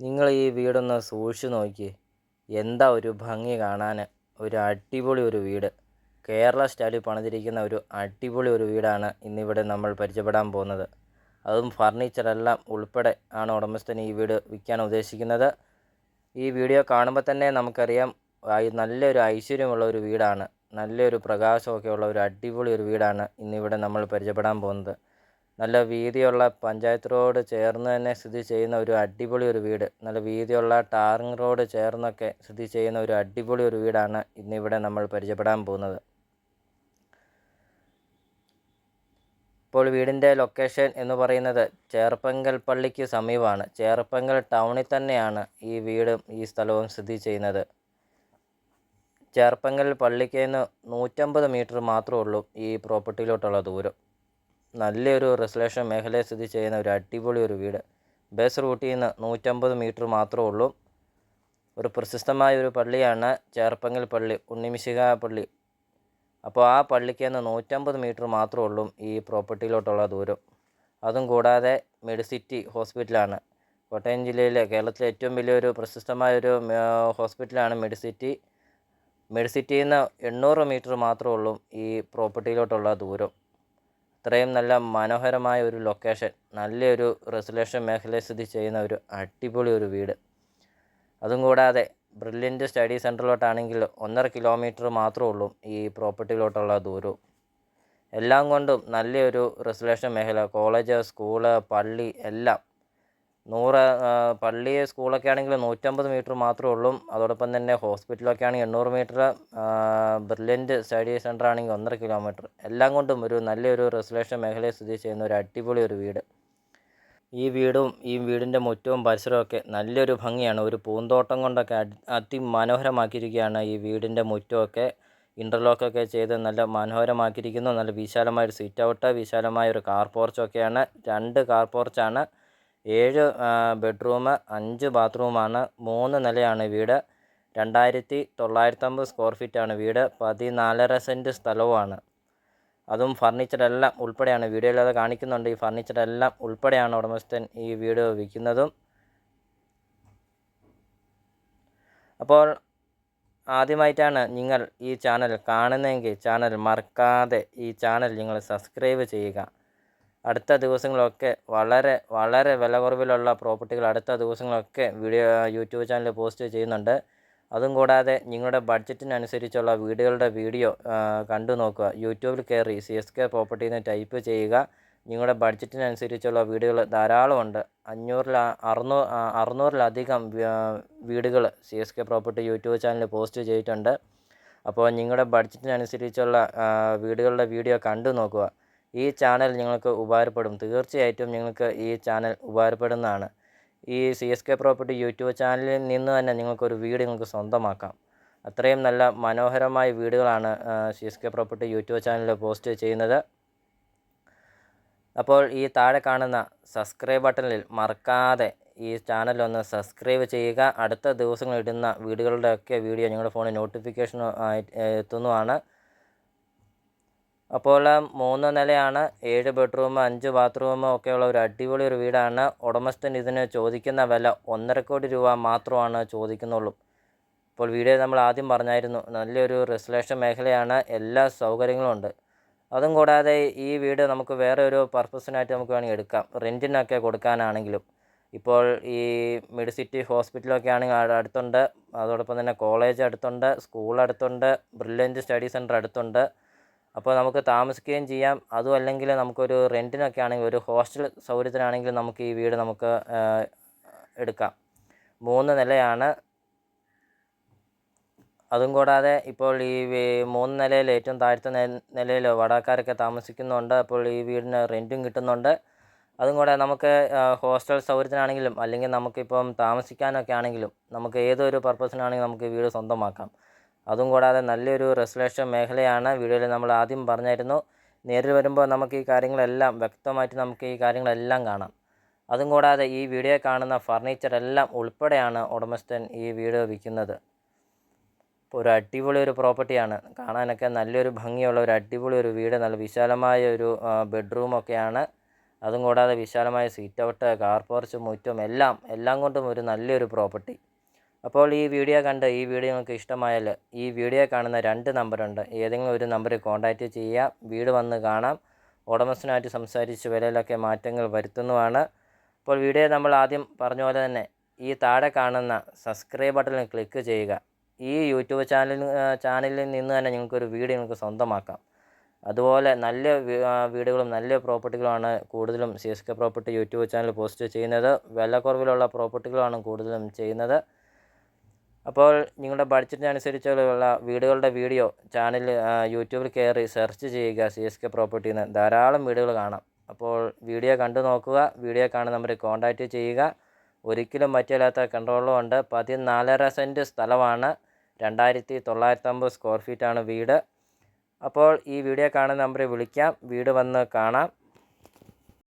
നിങ്ങൾ ഈ വീടൊന്ന് സൂക്ഷിച്ചു നോക്കിയേ എന്താ ഒരു ഭംഗി കാണാൻ ഒരു അടിപൊളി ഒരു വീട്. കേരള സ്റ്റൈലിൽ പണിതിരിക്കുന്ന ഒരു അടിപൊളി ഒരു വീടാണ് ഇന്നിവിടെ നമ്മൾ പരിചയപ്പെടാൻ പോകുന്നത്. അതും ഫർണിച്ചറെല്ലാം ഉൾപ്പെടെ ആണ് ഉടമസ്ഥൻ ഈ വീട് വിൽക്കാൻ ഉദ്ദേശിക്കുന്നത്. ഈ വീഡിയോ കാണുമ്പോൾ തന്നെ നമുക്കറിയാം നല്ലൊരു ഐശ്വര്യമുള്ള ഒരു വീടാണ്. നല്ലൊരു പ്രകാശമൊക്കെ ഉള്ള ഒരു അടിപൊളി ഒരു വീടാണ് ഇന്നിവിടെ നമ്മൾ പരിചയപ്പെടാൻ പോകുന്നത്. നല്ല വീതിയുള്ള പഞ്ചായത്ത് റോഡ് ചേർന്ന് തന്നെ സ്ഥിതി ചെയ്യുന്ന ഒരു അടിപൊളി ഒരു വീട്. നല്ല വീതിയുള്ള ടാറിങ് റോഡ് ചേർന്നൊക്കെ സ്ഥിതി ചെയ്യുന്ന ഒരു അടിപൊളി ഒരു വീടാണ് ഇന്നിവിടെ നമ്മൾ പരിചയപ്പെടാൻ പോകുന്നത്. ഇപ്പോൾ വീടിന്റെ ലൊക്കേഷൻ എന്ന് പറയുന്നത് ചേർപ്പങ്കൽ പള്ളിക്ക് സമീപമാണ്. ചേർപ്പങ്കൽ ടൗണിൽ തന്നെയാണ് ഈ വീടും ഈ സ്ഥലവും സ്ഥിതി ചെയ്യുന്നത്. ചേർപ്പങ്കൽ പള്ളിക്ക് നിന്ന് നൂറ്റമ്പത് മീറ്റർ മാത്രമേ ഉള്ളൂ ഈ പ്രോപ്പർട്ടിയിലോട്ടുള്ള ദൂരം. നല്ലൊരു റെസലേഷൻ മേഖലയിൽ സ്ഥിതി ചെയ്യുന്ന ഒരു അടിപൊളി ഒരു വീട്. ബസ് റൂട്ടിൽ നിന്ന് നൂറ്റമ്പത് മീറ്റർ മാത്രമേ ഉള്ളൂ. ഒരു പ്രശസ്തമായ ഒരു പള്ളിയാണ് ചേർപ്പങ്കൽ പള്ളി ഉണ്ണിമിശിക പള്ളി. അപ്പോൾ ആ പള്ളിക്ക് നിന്ന് നൂറ്റമ്പത് മീറ്റർ മാത്രമേ ഉള്ളൂ ഈ പ്രോപ്പർട്ടിയിലോട്ടുള്ള ദൂരം. അതും കൂടാതെ മെഡിസിറ്റി ഹോസ്പിറ്റലാണ്. കോട്ടയം ജില്ലയിലെ കേരളത്തിലെ ഏറ്റവും വലിയൊരു പ്രശസ്തമായൊരു ഹോസ്പിറ്റലാണ് മെഡിസിറ്റി. മെഡിസിറ്റിയിൽ നിന്ന് എണ്ണൂറ് മീറ്റർ മാത്രമേ ഉള്ളൂ ഈ പ്രോപ്പർട്ടിയിലോട്ടുള്ള ദൂരം. ഇത്രയും നല്ല മനോഹരമായ ഒരു ലൊക്കേഷൻ നല്ലൊരു റെസലേഷൻ മേഖലയിൽ സ്ഥിതി ചെയ്യുന്ന ഒരു അടിപൊളി ഒരു വീട്. അതും കൂടാതെ ബ്രില്യന്റ് സ്റ്റഡി സെന്ററിലോട്ടാണെങ്കിൽ ഒന്നര കിലോമീറ്റർ മാത്രമേ ഉള്ളൂ ഈ പ്രോപ്പർട്ടിയിലോട്ടുള്ള ദൂരവും. എല്ലാം കൊണ്ടും നല്ലൊരു റെസലേഷൻ മേഖല കോളേജ് സ്കൂൾ പള്ളി എല്ലാം നൂറ് പള്ളി സ്കൂളൊക്കെ ആണെങ്കിൽ നൂറ്റമ്പത് മീറ്റർ മാത്രമേ ഉള്ളൂ. അതോടൊപ്പം തന്നെ ഹോസ്പിറ്റലൊക്കെ ആണെങ്കിൽ എണ്ണൂറ് മീറ്റർ ബ്രില്യന്റ് സ്റ്റഡി സെന്റർ ആണെങ്കിൽ ഒന്നര കിലോമീറ്റർ. എല്ലാം കൊണ്ടും ഒരു നല്ലൊരു റെസൊലേഷൻ മേഖലയിൽ സ്ഥിതി ചെയ്യുന്ന ഒരു അടിപൊളി ഒരു വീട്. ഈ വീടും ഈ വീടിന്റെ മുറ്റവും പരിസരമൊക്കെ നല്ലൊരു ഭംഗിയാണ്. ഒരു പൂന്തോട്ടം കൊണ്ടൊക്കെ അതിമനോഹരമാക്കിയിരിക്കുകയാണ് ഈ വീടിന്റെ മുറ്റമൊക്കെ. ഇന്റർലോക്കൊക്കെ ചെയ്ത് നല്ല മനോഹരമാക്കിയിരിക്കുന്നു. നല്ല വിശാലമായ ഒരു സിറ്റ് ഔട്ട് വിശാലമായ ഒരു കാർ പോർച്ചൊക്കെയാണ് രണ്ട് കാർ പോർച്ചാണ്. ഏഴ് ബെഡ്റൂം അഞ്ച് ബാത്റൂമാണ് മൂന്ന് നിലയാണ് വീട് രണ്ടായിരത്തി തൊള്ളായിരത്തമ്പത് സ്ക്വയർ ഫീറ്റാണ് വീട് പതിനാലര സെന്റ് സ്ഥലവുമാണ്. അതും ഫർണിച്ചറെല്ലാം ഉൾപ്പെടെയാണ്. വീഡിയോയിൽ അത് കാണിക്കുന്നുണ്ട്. ഈ ഫർണിച്ചറെല്ലാം ഉൾപ്പെടെയാണ് ഉടമസ്ഥൻ ഈ വീട് വിൽക്കുന്നതും. അപ്പോൾ ആദ്യമായിട്ടാണ് നിങ്ങൾ ഈ ചാനൽ കാണുന്നതെങ്കിൽ ചാനൽ മറക്കാതെ ഈ ചാനൽ നിങ്ങൾ സബ്സ്ക്രൈബ് ചെയ്യുക. അടുത്ത ദിവസങ്ങളൊക്കെ വളരെ വളരെ വില കുറവിലുള്ള പ്രോപ്പർട്ടികൾ അടുത്ത ദിവസങ്ങളൊക്കെ വീഡിയോ യൂട്യൂബ് ചാനൽ പോസ്റ്റ് ചെയ്യുന്നുണ്ട്. അതും കൂടാതെ നിങ്ങളുടെ ബഡ്ജറ്റിനനുസരിച്ചുള്ള വീടുകളുടെ വീഡിയോ കണ്ടു നോക്കുക. യൂട്യൂബിൽ കയറി സി എസ് കെ പ്രോപ്പർട്ടി എന്ന് ടൈപ്പ് ചെയ്യുക. നിങ്ങളുടെ ബഡ്ജറ്റിനനുസരിച്ചുള്ള വീടുകൾ ധാരാളമുണ്ട് അഞ്ഞൂറിൽ അറുന്നൂ അറുന്നൂറിലധികം വീടുകൾ C S K property YouTube ചാനലിൽ പോസ്റ്റ് ചെയ്തിട്ടുണ്ട്. അപ്പോൾ നിങ്ങളുടെ ബഡ്ജറ്റിനനുസരിച്ചുള്ള വീടുകളുടെ വീഡിയോ കണ്ടു നോക്കുക. ഈ ചാനൽ നിങ്ങൾക്ക് ഉപകാരപ്പെടും. തീർച്ചയായിട്ടും നിങ്ങൾക്ക് ഈ ചാനൽ ഉപകാരപ്പെടുന്നതാണ്. ഈ C S K property YouTube ചാനലിൽ നിന്ന് തന്നെ നിങ്ങൾക്കൊരു വീട് നിങ്ങൾക്ക് സ്വന്തമാക്കാം. അത്രയും നല്ല മനോഹരമായ വീടുകളാണ് C S K property YouTube ചാനലിൽ പോസ്റ്റ് ചെയ്യുന്നത്. അപ്പോൾ ഈ താഴെ കാണുന്ന സബ്സ്ക്രൈബ് ബട്ടണിൽ മറക്കാതെ ഈ ചാനൽ ഒന്ന് സബ്സ്ക്രൈബ് ചെയ്യുക. അടുത്ത ദിവസങ്ങൾ ഇടുന്ന വീടുകളുടെ വീഡിയോ നിങ്ങളുടെ ഫോണിൽ നോട്ടിഫിക്കേഷൻ എത്തുന്നതാണ്. അപ്പോൾ മൂന്ന് നിലയാണ് ഏഴ് ബെഡ്റൂം അഞ്ച് ബാത്റൂം ഒക്കെയുള്ള ഒരു അടിപൊളി ഒരു വീടാണ്. ഉടമസ്ഥൻ ഇതിന് ചോദിക്കുന്ന വില ഒന്നര കോടി രൂപ മാത്രമാണ് ചോദിക്കുന്നുള്ളൂ. ഇപ്പോൾ വീഡിയോ നമ്മൾ ആദ്യം പറഞ്ഞായിരുന്നു നല്ലൊരു റെസിലേഷൻ മേഖലയാണ് എല്ലാ സൗകര്യങ്ങളും ഉണ്ട്. അതും കൂടാതെ ഈ വീട് നമുക്ക് വേറെ ഒരു പർപ്പസിനായിട്ട് നമുക്ക് വേണമെങ്കിൽ എടുക്കാം. റെന്റിനൊക്കെ കൊടുക്കാനാണെങ്കിലും. ഇപ്പോൾ ഈ മിഡ് സിറ്റി ഹോസ്പിറ്റലൊക്കെ ആണെങ്കിൽ അടുത്തുണ്ട്. അതോടൊപ്പം തന്നെ കോളേജ് അടുത്തുണ്ട് സ്കൂൾ അടുത്തുണ്ട് ബ്രില്യന്റ് സ്റ്റഡി സെന്റർ അടുത്തുണ്ട്. അപ്പോൾ നമുക്ക് താമസിക്കുകയും ചെയ്യാം. അതും അല്ലെങ്കിൽ നമുക്കൊരു റെന്റിനൊക്കെ ആണെങ്കിൽ ഒരു ഹോസ്റ്റൽ സൗകര്യത്തിനാണെങ്കിൽ നമുക്ക് ഈ വീട് നമുക്ക് എടുക്കാം. മൂന്ന് നിലയാണ്. അതും കൂടാതെ ഇപ്പോൾ ഈ മൂന്ന് നിലയിൽ ഏറ്റവും താഴത്തെ നിലയിൽ വടക്കാരൊക്കെ താമസിക്കുന്നുണ്ട്. അപ്പോൾ ഈ വീടിന് റെന്റും കിട്ടുന്നുണ്ട്. അതും കൂടെ നമുക്ക് ഹോസ്റ്റൽ സൗകര്യത്തിനാണെങ്കിലും അല്ലെങ്കിൽ നമുക്കിപ്പം താമസിക്കാനൊക്കെ ആണെങ്കിലും നമുക്ക് ഏതൊരു പർപ്പസിനാണെങ്കിലും നമുക്ക് വീട് സ്വന്തമാക്കാം. അതും കൂടാതെ നല്ലൊരു റെസലേഷൻ മേഖലയാണ് വീഡിയോയിൽ നമ്മൾ ആദ്യം പറഞ്ഞായിരുന്നു. നേരിൽ വരുമ്പോൾ നമുക്ക് ഈ കാര്യങ്ങളെല്ലാം വ്യക്തമായിട്ട് നമുക്ക് ഈ കാര്യങ്ങളെല്ലാം കാണാം. അതും കൂടാതെ ഈ വീഡിയോ കാണുന്ന ഫർണിച്ചർ എല്ലാം ഉൾപ്പെടെയാണ് ഉടമസ്ഥൻ ഈ വീട് വിൽക്കുന്നത് ഒരു അടിപൊളി ഒരു പ്രോപ്പർട്ടിയാണ് കാണാനൊക്കെ നല്ലൊരു ഭംഗിയുള്ള ഒരു അടിപൊളി ഒരു വീട് നല്ല വിശാലമായ ഒരു ബെഡ്റൂമൊക്കെയാണ് അതും കൂടാതെ വിശാലമായ സീറ്റ് ഔട്ട് കാർ പോർച്ച് മുറ്റും എല്ലാം എല്ലാം കൊണ്ടും ഒരു നല്ലൊരു പ്രോപ്പർട്ടി അപ്പോൾ ഈ വീഡിയോ കണ്ട് ഈ വീഡിയോ നിങ്ങൾക്ക് ഇഷ്ടമായാൽ ഈ വീഡിയോ കാണുന്ന രണ്ട് നമ്പറുണ്ട് ഏതെങ്കിലും ഒരു നമ്പറിൽ കോൺടാക്റ്റ് ചെയ്യുക. വീട് വന്ന് കാണാം. ഉടമസ്ഥനായിട്ട് സംസാരിച്ച് വിലയിലൊക്കെ മാറ്റങ്ങൾ വരുത്തുന്നതാണ്. അപ്പോൾ വീഡിയോ നമ്മൾ ആദ്യം പറഞ്ഞ പോലെ തന്നെ ഈ താഴെ കാണുന്ന സബ്സ്ക്രൈബ് ബട്ടണിൽ ക്ലിക്ക് ചെയ്യുക. ഈ യൂട്യൂബ് ചാനലിൽ ചാനലിൽ നിന്ന് തന്നെ നിങ്ങൾക്കൊരു വീഡിയോ നിങ്ങൾക്ക് സ്വന്തമാക്കാം. അതുപോലെ നല്ല വീടുകളും നല്ല പ്രോപ്പർട്ടികളുമാണ് കൂടുതലും C S K property YouTube channel post ചെയ്യുന്നത്. വിലക്കുറവിലുള്ള പ്രോപ്പർട്ടികളാണ് കൂടുതലും ചെയ്യുന്നത്. അപ്പോൾ നിങ്ങളുടെ ബഡ്ജറ്റിനനുസരിച്ചുള്ള വീടുകളുടെ വീഡിയോ ചാനൽ യൂട്യൂബിൽ കയറി സെർച്ച് ചെയ്യുക സി എസ് കെ പ്രോപ്പർട്ടിയിൽ നിന്ന് ധാരാളം വീടുകൾ കാണാം. അപ്പോൾ വീഡിയോ കണ്ടു നോക്കുക വീഡിയോ കാണുന്ന നമ്പറിൽ കോൺടാക്റ്റ് ചെയ്യുക. ഒരിക്കലും മറ്റില്ലാത്ത കൺട്രോളും ഉണ്ട്. പതിനാലര സെന്റ് സ്ഥലമാണ്. രണ്ടായിരത്തി തൊള്ളായിരത്തമ്പത് സ്ക്വയർ ഫീറ്റാണ് വീട്. അപ്പോൾ ഈ വീഡിയോ കാണുന്ന നമ്പറിൽ വിളിക്കാം. വീട് വന്ന് കാണാം.